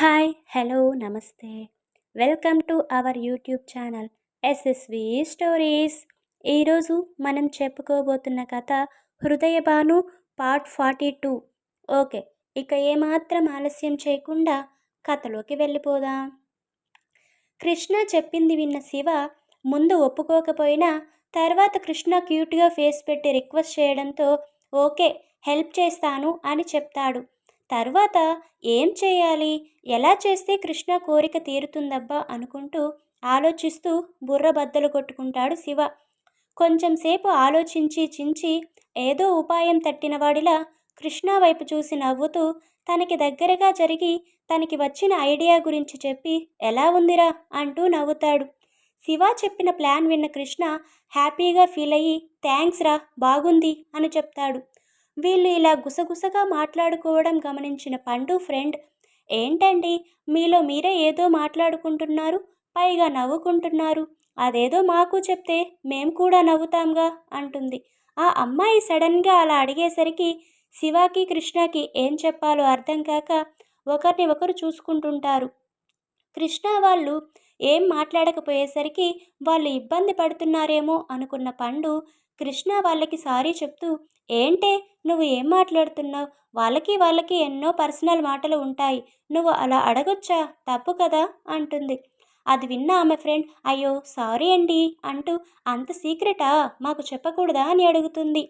Hi hello namaste. Welcome to our YouTube channel SSV stories ఈరోజు మనం చెప్పుకోబోతున్న కథ Hrudayabhanu part forty two okay ఇక ఏమాత్రం ఆలస్యం చేయకుండా కథలోకి వెళ్ళిపోదాం. కృష్ణ చెప్పింది విన్న శివ ముందు ఒప్పుకోకపోయినా తర్వాత కృష్ణ క్యూట్గా ఫేస్ పెట్టి రిక్వెస్ట్ చేయడంతో ఓకే హెల్ప్ చేస్తాను అని చెప్తాడు. తర్వాత ఏం చేయాలి? ఎలా చేస్తే కృష్ణ కోరిక తీరుతుందబ్బా? అనుకుంటూ ఆలోచిస్తూ బుర్ర బద్దలు కొట్టుకుంటాడు శివ. కొంచెం సేపు ఆలోచించి చించి ఏదో ఉపాయం తట్టినవాడిలా కృష్ణ వైపు చూసి నవ్వుతూ తనకి దగ్గరగా జరిగి తనకి వచ్చిన ఐడియా గురించి చెప్పి ఎలా ఉందిరా? అంటూ నవ్వుతాడు. శివ చెప్పిన ప్లాన్ విన్న కృష్ణ హ్యాపీగా ఫీల్ అయ్యి థ్యాంక్స్ రా బాగుంది అని చెప్తాడు. వీళ్ళు ఇలా గుసగుసగా మాట్లాడుకోవడం గమనించిన పండు ఫ్రెండ్ ఏంటండి? మీలో మీరే ఏదో మాట్లాడుకుంటున్నారు పైగా నవ్వుకుంటున్నారు. అదేదో మాకు చెప్తే మేం కూడా నవ్వుతాంగా అంటుంది. ఆ అమ్మాయి సడన్గా అలా అడిగేసరికి శివాకి కృష్ణకి ఏం చెప్పాలో అర్థం కాక ఒకరిని ఒకరు చూసుకుంటుంటారు. కృష్ణ వాళ్ళు ఏం మాట్లాడకపోయేసరికి వాళ్ళు ఇబ్బంది పడుతున్నారేమో అనుకున్న పండు కృష్ణ వాళ్ళకి సారీ చెప్తూ ఏంటే? నువ్వు ఏం మాట్లాడుతున్నావు? వాళ్ళకి వాళ్ళకి ఎన్నో పర్సనల్ మాటలు ఉంటాయి. నువ్వు అలా అడగొచ్చా? తప్పు కదా? అంటుంది. అది విన్న ఆమె ఫ్రెండ్ అయ్యో సారీ అండి అంటూ అంత సీక్రెటా? మాకు చెప్పకూడదా? అని అడుగుతుంది.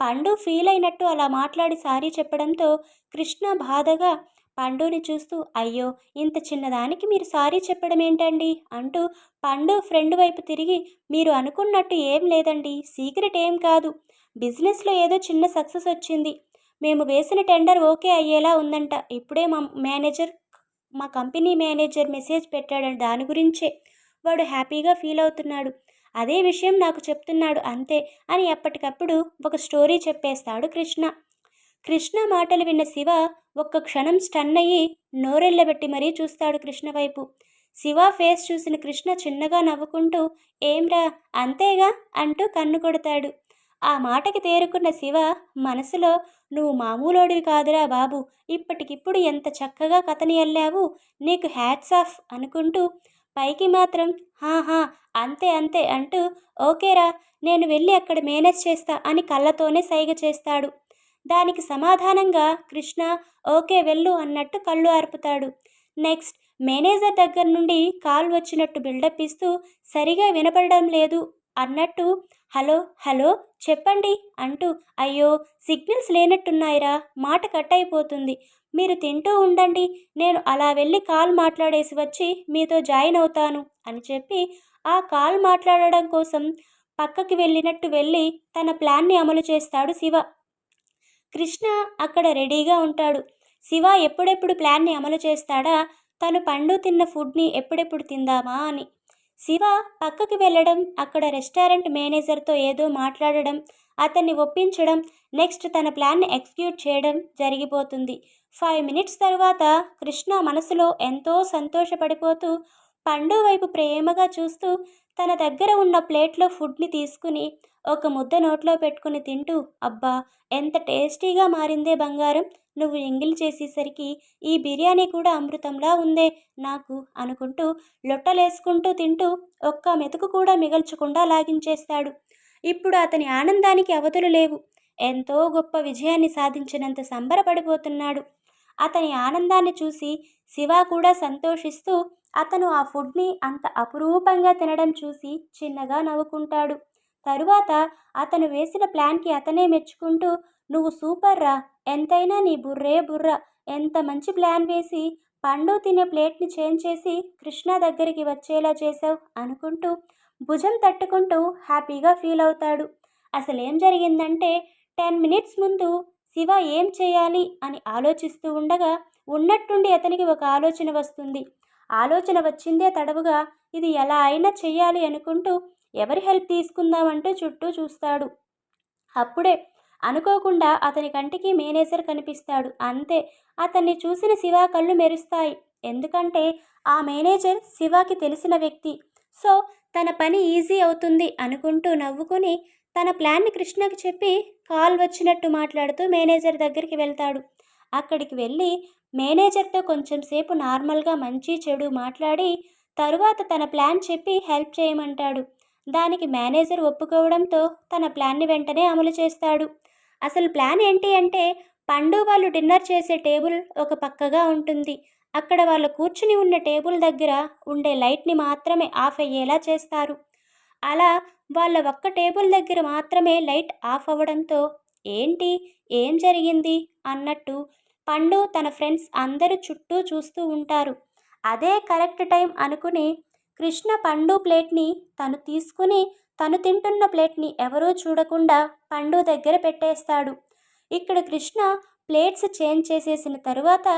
పండు ఫీల్ అయినట్టు అలా మాట్లాడి సారీ చెప్పడంతో కృష్ణ బాధగా పండుని చూస్తూ అయ్యో ఇంత చిన్నదానికి మీరు సారీ చెప్పడం ఏంటండి అంటూ పండు ఫ్రెండ్ వైపు తిరిగి మీరు అనుకున్నట్టు ఏం లేదండి సీక్రెట్ ఏం కాదు. బిజినెస్లో ఏదో చిన్న సక్సెస్ వచ్చింది. మేము వేసిన టెండర్ ఓకే అయ్యేలా ఉందంట. ఇప్పుడే మా మేనేజర్ మా కంపెనీ మేనేజర్ మెసేజ్ పెట్టాడు దాని గురించే. వాడు హ్యాపీగా ఫీల్ అవుతున్నాడు. అదే విషయం నాకు చెప్తున్నాడు అంతే అని ఎప్పటికప్పుడు ఒక స్టోరీ చెప్పేస్తాడు కృష్ణ. కృష్ణ మాటలు విన్న శివ ఒక్క క్షణం స్టన్ అయ్యి నోరెళ్ళబెట్టి మరీ చూస్తాడు కృష్ణ వైపు. శివ ఫేస్ చూసిన కృష్ణ చిన్నగా నవ్వుకుంటూ ఏంరా అంతేగా? అంటూ కన్ను కొడతాడు. ఆ మాటకి తేరుకున్న శివ మనసులో నువ్వు మామూలోడివి కాదురా బాబు ఇప్పటికిప్పుడు ఎంత చక్కగా కథని వెళ్ళావు నీకు హ్యాట్స్ ఆఫ్ అనుకుంటూ పైకి మాత్రం హాహా అంతే అంతే అంటూ ఓకేరా నేను వెళ్ళి అక్కడ మేనేజ్ చేస్తా అని కళ్ళతోనే సైగ చేస్తాడు. దానికి సమాధానంగా కృష్ణ ఓకే వెళ్ళు అన్నట్టు కళ్ళు ఆర్పుతాడు. నెక్స్ట్ మేనేజర్ దగ్గర నుండి కాల్ వచ్చినట్టు బిల్డప్ ఇస్తూ సరిగా వినపడడం లేదు అన్నట్టు హలో హలో చెప్పండి అంటూ అయ్యో సిగ్నల్స్ లేనట్టున్నాయిరా మాట కట్ అయిపోతుంది. మీరు తింటూ ఉండండి నేను అలా వెళ్ళి కాల్ మాట్లాడేసి వచ్చి మీతో జాయిన్ అవుతాను అని చెప్పి ఆ కాల్ మాట్లాడడం కోసం పక్కకి వెళ్ళినట్టు వెళ్ళి తన ప్లాన్ని అమలు చేస్తాడు శివ. కృష్ణ అక్కడ రెడీగా ఉంటాడు. శివ ఎప్పుడెప్పుడు ప్లాన్ని అమలు చేస్తాడా? తను పండు తిన్న ఫుడ్ని ఎప్పుడెప్పుడు తిందామా అని. శివ పక్కకి వెళ్ళడం అక్కడ రెస్టారెంట్ మేనేజర్తో ఏదో మాట్లాడడం అతన్ని ఒప్పించడం నెక్స్ట్ తన ప్లాన్ని ఎగ్జిక్యూట్ చేయడం జరిగిపోతుంది. ఫైవ్ మినిట్స్ తర్వాత కృష్ణ మనసులో ఎంతో సంతోషపడిపోతూ పండు వైపు ప్రేమగా చూస్తూ తన దగ్గర ఉన్న ప్లేట్లో ఫుడ్ని తీసుకుని ఒక ముద్ద నోట్లో పెట్టుకుని తింటూ అబ్బా ఎంత టేస్టీగా మారిందే బంగారం. నువ్వు ఎంగిల్ చేసేసరికి ఈ బిర్యానీ కూడా అమృతంలా ఉందే నాకు అనుకుంటూ లొట్టలేసుకుంటూ తింటూ ఒక్క మెతుకు కూడా మిగల్చకుండా లాగించేస్తాడు. ఇప్పుడు అతని ఆనందానికి అవధులు లేవు. ఎంతో గొప్ప విజయాన్ని సాధించినంత సంబరపడిపోతున్నాడు. అతని ఆనందాన్ని చూసి శివ కూడా సంతోషిస్తూ అతను ఆ ఫుడ్ని అంత అపురూపంగా తినడం చూసి చిన్నగా నవ్వుకుంటాడు. తరువాత అతను వేసిన ప్లాన్కి అతనే మెచ్చుకుంటూ నువ్వు సూపర్ రా ఎంతైనా నీ బుర్రే బుర్ర. ఎంత మంచి ప్లాన్ వేసి పండు తినే ప్లేట్ని చేంజ్ చేసి కృష్ణ దగ్గరికి వచ్చేలా చేసావు అనుకుంటూ భుజం తట్టుకుంటూ హ్యాపీగా ఫీల్ అవుతాడు. అసలేం జరిగిందంటే టెన్ మినిట్స్ ముందు శివ ఏం చేయాలి అని ఆలోచిస్తూ ఉండగా ఉన్నట్టుండి అతనికి ఒక ఆలోచన వస్తుంది. ఆలోచన వచ్చిందే తడవుగా ఇది ఎలా అయినా చెయ్యాలి అనుకుంటూ ఎవరి హెల్ప్ తీసుకుందామంటూ చుట్టూ చూస్తాడు. అప్పుడే అనుకోకుండా అతని కంటికి మేనేజర్ కనిపిస్తాడు. అంతే అతన్ని చూసిన శివ కళ్ళు మెరుస్తాయి. ఎందుకంటే ఆ మేనేజర్ శివాకి తెలిసిన వ్యక్తి. సో తన పని ఈజీ అవుతుంది అనుకుంటూ నవ్వుకుని తన ప్లాన్ని కృష్ణకి చెప్పి కాల్ వచ్చినట్టు మాట్లాడుతూ మేనేజర్ దగ్గరికి వెళ్తాడు. అక్కడికి వెళ్ళి మేనేజర్తో కొంచెం సేపు నార్మల్గా మంచి చెడు మాట్లాడి తరువాత తన ప్లాన్ చెప్పి హెల్ప్ చేయమంటాడు. దానికి మేనేజర్ ఒప్పుకోవడంతో తన ప్లాన్ని వెంటనే అమలు చేస్తాడు. అసలు ప్లాన్ ఏంటి అంటే పండు వాళ్ళు డిన్నర్ చేసే టేబుల్ ఒక పక్కగా ఉంటుంది. అక్కడ వాళ్ళు కూర్చుని ఉన్న టేబుల్ దగ్గర ఉండే లైట్ని మాత్రమే ఆఫ్ అయ్యేలా చేస్తారు. అలా వాళ్ళ ఒక్క టేబుల్ దగ్గర మాత్రమే లైట్ ఆఫ్ అవ్వడంతో ఏంటి? ఏం జరిగింది? అన్నట్టు పండు తన ఫ్రెండ్స్ అందరూ చుట్టూ చూస్తూ ఉంటారు. అదే కరెక్ట్ టైం అనుకుని కృష్ణ పండు ప్లేట్ని తను తీసుకుని తను తింటున్న ప్లేట్ని ఎవరూ చూడకుండా పండు దగ్గర పెట్టేస్తాడు. ఇక్కడ కృష్ణ ప్లేట్స్ చేంజ్ చేసేసిన తరువాత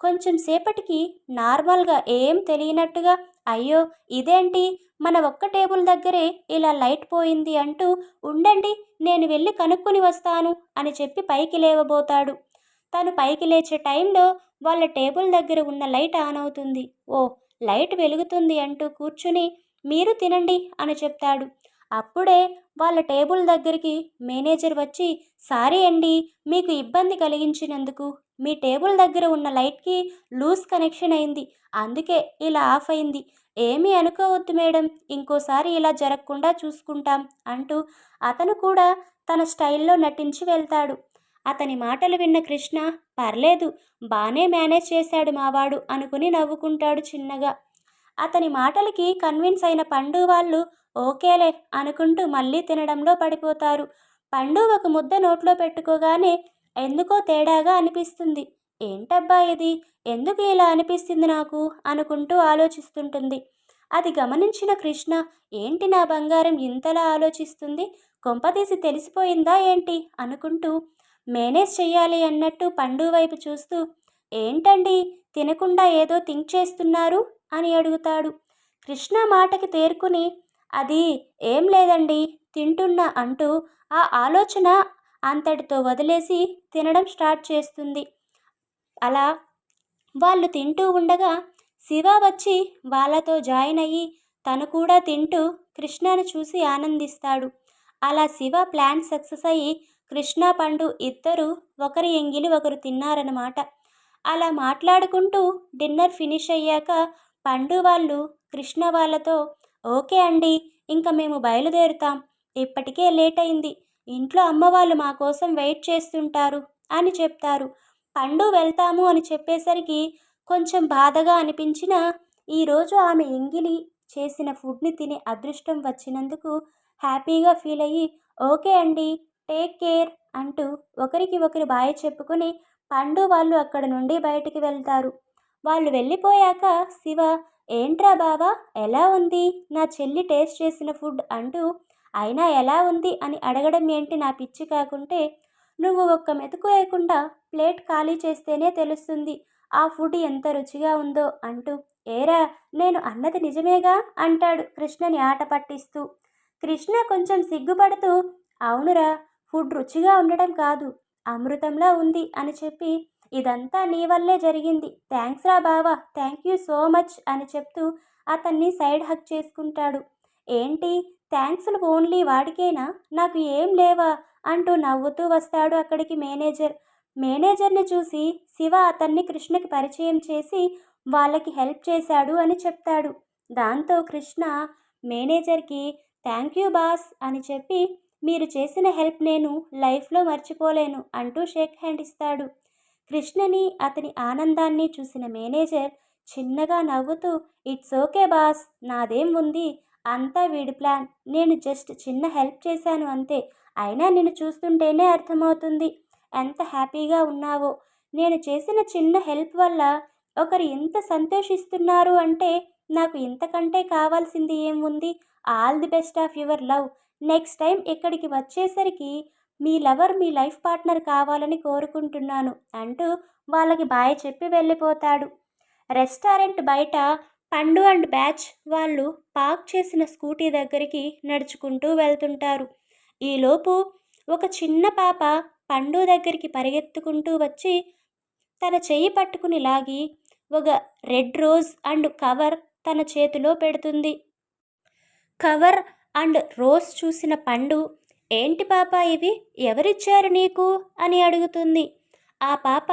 కొంచెం సేపటికి నార్మల్గా ఏం తెలియనట్టుగా అయ్యో ఇదేంటి? మన ఒక్క టేబుల్ దగ్గరే ఇలా లైట్ పోయింది అంటూ ఉండండి నేను వెళ్ళి కనుక్కొని వస్తాను అని చెప్పి పైకి లేవబోతాడు. తను పైకి లేచే టైంలో వాళ్ళ టేబుల్ దగ్గర ఉన్న లైట్ ఆన్ అవుతుంది. ఓ లైట్ వెలుగుతుంది అంటూ కూర్చుని మీరు తినండి అని చెప్తాడు. అప్పుడే వాళ్ళ టేబుల్ దగ్గరికి మేనేజర్ వచ్చి సారీ అండి మీకు ఇబ్బంది కలిగించినందుకు. మీ టేబుల్ దగ్గర ఉన్న లైట్కి లూజ్ కనెక్షన్ అయింది. అందుకే ఇలా ఆఫ్ అయింది. ఏమీ అనుకోవద్దు మేడం. ఇంకోసారి ఇలా జరగకుండా చూసుకుంటాం అంటూ అతను కూడా తన స్టైల్లో నటించి వెళ్తాడు. అతని మాటలు విన్న కృష్ణ పర్లేదు బానే మేనేజ్ చేశాడు మావాడు అనుకుని నవ్వుకుంటాడు చిన్నగా. అతని మాటలకి కన్విన్స్ అయిన పండు వాళ్ళు ఓకేలే అనుకుంటూ మళ్ళీ తినడంలో పడిపోతారు. పండు ఒక ముద్ద నోట్లో పెట్టుకోగానే ఎందుకో తేడాగా అనిపిస్తుంది. ఏంటబ్బా ఇది? ఎందుకు ఇలా అనిపిస్తుంది నాకు? అనుకుంటూ ఆలోచిస్తుంటుంది. అది గమనించిన కృష్ణ ఏంటి నా బంగారం ఇంతలా ఆలోచిస్తుంది? కొంపదీసి తెలిసిపోయిందా ఏంటి? అనుకుంటూ మేనేజ్ చెయ్యాలి అన్నట్టు పండు వైపు చూస్తూ ఏంటండి? తినకుండా ఏదో థింక్ చేస్తున్నారు? అని అడుగుతాడు. కృష్ణ మాటకి తేరుకుని అది ఏం లేదండి తింటున్నా అంటూ ఆ ఆలోచన అంతటితో వదిలేసి తినడం స్టార్ట్ చేస్తుంది. అలా వాళ్ళు తింటూ ఉండగా శివ వచ్చి వాళ్ళతో జాయిన్ అయ్యి తను కూడా తింటూ కృష్ణను చూసి ఆనందిస్తాడు. అలా శివ ప్లాన్ సక్సెస్ అయ్యి కృష్ణ పండు ఇద్దరు ఒకరి ఎంగిలి ఒకరు తిన్నారన్నమాట. అలా మాట్లాడుకుంటూ డిన్నర్ ఫినిష్ అయ్యాక పండు వాళ్ళు కృష్ణ వాళ్ళతో ఓకే అండి ఇంకా మేము బయలుదేరుతాం. ఇప్పటికే లేట్ అయింది ఇంట్లో అమ్మ వాళ్ళు మా కోసం వెయిట్ చేస్తుంటారు అని చెప్తారు. పండు వెళ్తాము అని చెప్పేసరికి కొంచెం బాధగా అనిపించిన ఈరోజు ఆమె ఎంగిలి చేసిన ఫుడ్ని తినే అదృష్టం వచ్చినందుకు హ్యాపీగా ఫీల్ అయ్యి ఓకే అండి టేక్ కేర్ అంటూ ఒకరికి ఒకరు బాయ్ చెప్పుకొని పండు వాళ్ళు అక్కడ నుండి బయటికి వెళ్తారు. వాళ్ళు వెళ్ళిపోయాక శివ ఏంట్రా బావా ఎలా ఉంది? నా చెల్లి టేస్ట్ చేసిన ఫుడ్ అంటూ అయినా ఎలా ఉంది? అని అడగడం ఏంటి నా పిచ్చి కాకుంటే నువ్వు ఒక్క మెతుకు వేయకుండా ప్లేట్ ఖాళీ చేస్తేనే తెలుస్తుంది ఆ ఫుడ్ ఎంత రుచిగా ఉందో అంటూ ఏరా నేను అన్నది నిజమేగా? అంటాడు కృష్ణని ఆట పట్టిస్తూ. కృష్ణ కొంచెం సిగ్గుపడుతూ అవునురా ఫుడ్ రుచిగా ఉండడం కాదు. అమృతంలా ఉంది అని చెప్పి ఇదంతా నీ వల్లే జరిగింది. థ్యాంక్స్ రా బావా థ్యాంక్ యూ సో మచ్ అని చెప్తూ అతన్ని సైడ్ హక్ చేసుకుంటాడు. ఏంటి? థ్యాంక్స్లు ఓన్లీ వాడికేనా? నాకు ఏం లేవా? అంటూ నవ్వుతూ వస్తాడు అక్కడికి మేనేజర్. మేనేజర్ని చూసి శివ అతన్ని కృష్ణకి పరిచయం చేసి వాళ్ళకి హెల్ప్ చేశాడు అని చెప్తాడు. దాంతో కృష్ణ మేనేజర్కి థ్యాంక్ యూ బాస్ అని చెప్పి మీరు చేసిన హెల్ప్ నేను లైఫ్లో మర్చిపోలేను అంటూ షేక్ హ్యాండ్ ఇస్తాడు. కృష్ణని అతని ఆనందాన్ని చూసిన మేనేజర్ చిన్నగా నవ్వుతూ ఇట్స్ ఓకే బాస్ నాదేం ఉంది? అంతా వీడి ప్లాన్. నేను జస్ట్ చిన్న హెల్ప్ చేశాను అంతే. అయినా నిన్ను చూస్తుంటేనే అర్థమవుతుంది ఎంత హ్యాపీగా ఉన్నావో. నేను చేసిన చిన్న హెల్ప్ వల్ల ఒకరు ఎంత సంతోషిస్తున్నారు అంటే నాకు ఇంతకంటే కావాల్సింది ఏముంది? All the best of your love. Next time ఇక్కడికి వచ్చేసరికి మీ లవర్ మీ లైఫ్ పార్ట్నర్ కావాలని కోరుకుంటున్నాను అంటూ వాళ్ళకి బాయ్ చెప్పి వెళ్ళిపోతాడు. రెస్టారెంట్ బయట పండు అండ్ బ్యాచ్ వాళ్ళు పార్క్ చేసిన స్కూటీ దగ్గరికి నడుచుకుంటూ వెళ్తుంటారు. ఈలోపు ఒక చిన్న పాప పండు దగ్గరికి పరిగెత్తుకుంటూ వచ్చి తన చెయ్యి పట్టుకుని లాగి ఒక రెడ్ రోజ్ అండ్ కవర్ తన చేతిలో పెడుతుంది. కవర్ అండ్ రోజ్ చూసిన పండు ఏంటి పాప ఇవి? ఎవరిచ్చారు నీకు? అని అడుగుతుంది. ఆ పాప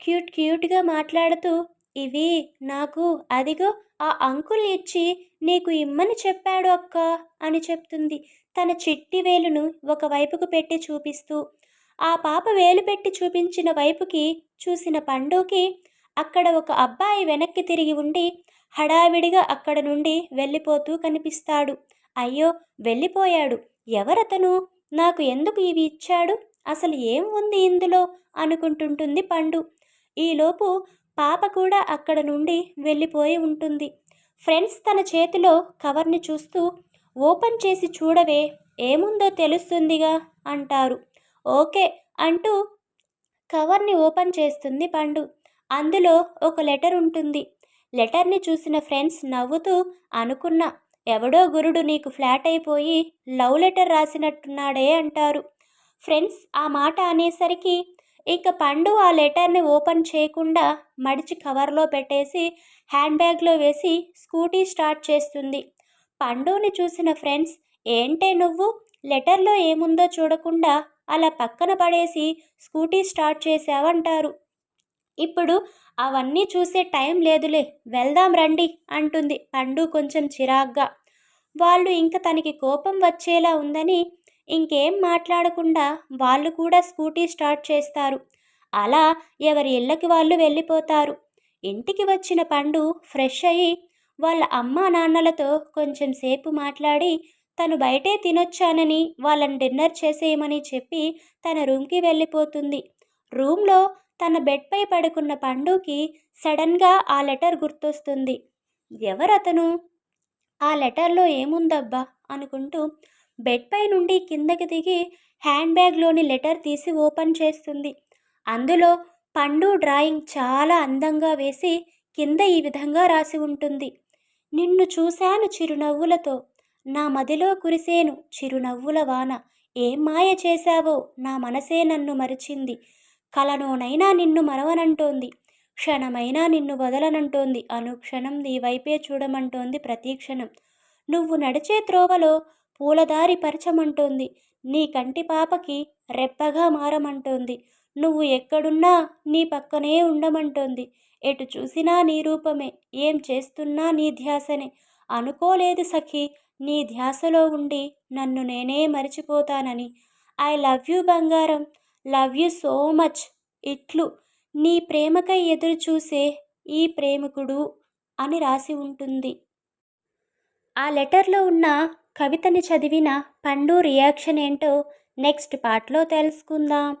క్యూట్ క్యూట్గా మాట్లాడుతూ ఇవి నాకు అదిగో ఆ అంకుల్ ఇచ్చి నీకు ఇమ్మని చెప్పాడు అక్క అని చెప్తుంది. తన చిట్టి వేలును ఒకవైపుకు పెట్టి చూపిస్తూ ఆ పాప వేలు పెట్టి చూపించిన వైపుకి చూసిన పండుకి అక్కడ ఒక అబ్బాయి వెనక్కి తిరిగి ఉండి హడావిడిగా అక్కడ నుండి వెళ్ళిపోతూ కనిపిస్తాడు. అయ్యో వెళ్ళిపోయాడు. ఎవరతను? నాకు ఎందుకు ఇవి ఇచ్చాడు? అసలు ఏం ఉంది ఇందులో? అనుకుంటుంటుంది పండు. ఈలోపు పాప కూడా అక్కడ నుండి వెళ్ళిపోయి ఉంటుంది. ఫ్రెండ్స్ తన చేతిలో కవర్ని చూస్తూ ఓపెన్ చేసి చూడవే ఏముందో తెలుస్తుందిగా అంటారు. ఓకే అంటూ కవర్ని ఓపెన్ చేస్తుంది పండు. అందులో ఒక లెటర్ ఉంటుంది. లెటర్ని చూసిన ఫ్రెండ్స్ నవ్వుతూ అనుకున్నా ఎవడో గురుడు నీకు ఫ్లాట్ అయిపోయి లవ్ లెటర్ రాసినట్టున్నాడే అంటారు. ఫ్రెండ్స్ ఆ మాట అనేసరికి ఇక పండు ఆ లెటర్ని ఓపెన్ చేయకుండా మడిచి కవర్లో పెట్టేసి హ్యాండ్ బ్యాగ్లో వేసి స్కూటీ స్టార్ట్ చేస్తుంది. పండుని చూసిన ఫ్రెండ్స్ ఏంటే నువ్వు? లెటర్లో ఏముందో చూడకుండా అలా పక్కన పడేసి స్కూటీ స్టార్ట్ చేసావంటారు ఇప్పుడు అవన్నీ చూసే టైం లేదులే వెళ్దాం రండి అంటుంది పండు కొంచెం చిరాగ్గా. వాళ్ళు ఇంక తనకి కోపం వచ్చేలా ఉందని ఇంకేం మాట్లాడకుండా వాళ్ళు కూడా స్కూటీ స్టార్ట్ చేస్తారు. అలా ఎవరి ఇళ్ళకి వాళ్ళు వెళ్ళిపోతారు. ఇంటికి వచ్చిన పండు ఫ్రెష్ అయ్యి వాళ్ళ అమ్మా నాన్నలతో కొంచెం సేపు మాట్లాడి తను బయటే తినొచ్చానని వాళ్ళని డిన్నర్ చేసేయమని చెప్పి తన రూమ్కి వెళ్ళిపోతుంది. రూమ్లో తన బెడ్పై పడుకున్న పండుకి సడన్గా ఆ లెటర్ గుర్తొస్తుంది. ఎవరతను? ఆ లెటర్లో ఏముందబ్బా? అనుకుంటూ బెడ్పై నుండి కిందకి దిగి హ్యాండ్ బ్యాగ్లోని లెటర్ తీసి ఓపెన్ చేస్తుంది. అందులో పండు డ్రాయింగ్ చాలా అందంగా వేసి కింద ఈ విధంగా రాసి ఉంటుంది. నిన్ను చూశాను చిరునవ్వులతో. నా మదిలో కురిసేను చిరునవ్వుల వాన. ఏం మాయ చేశావో నా మనసే నన్ను మరిచింది. కలనోనైనా నిన్ను మరవనంటోంది క్షణమైనా నిన్ను వదలనంటోంది అనుక్షణం నీ వైపే చూడమంటోంది ప్రతి క్షణం నువ్వు నడిచే త్రోవలో పూలదారి పరచమంటోంది నీ కంటి పాపకి రెప్పగా మారమంటోంది. నువ్వు ఎక్కడున్నా నీ పక్కనే ఉండమంటోంది ఎటు చూసినా నీ రూపమే ఏం చేస్తున్నా నీ ధ్యాసనే. అనుకోలేదు సఖి నీ ధ్యాసలో ఉండి నన్ను నేనే మరిచిపోతానని. ఐ లవ్ యూ బంగారం లవ్ యూ సో మచ్. ఇట్లు నీ ప్రేమకై ఎదురు చూసే ఈ ప్రేమికుడు అని రాసి ఉంటుంది. ఆ లెటర్లో ఉన్న కవితని చదివిన పండు రియాక్షన్ ఏంటో నెక్స్ట్ పార్ట్లో తెలుసుకుందాం.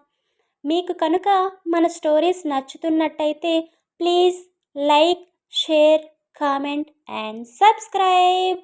మీకు కనుక మన stories నచ్చుతున్నట్టయితే please like share comment and subscribe.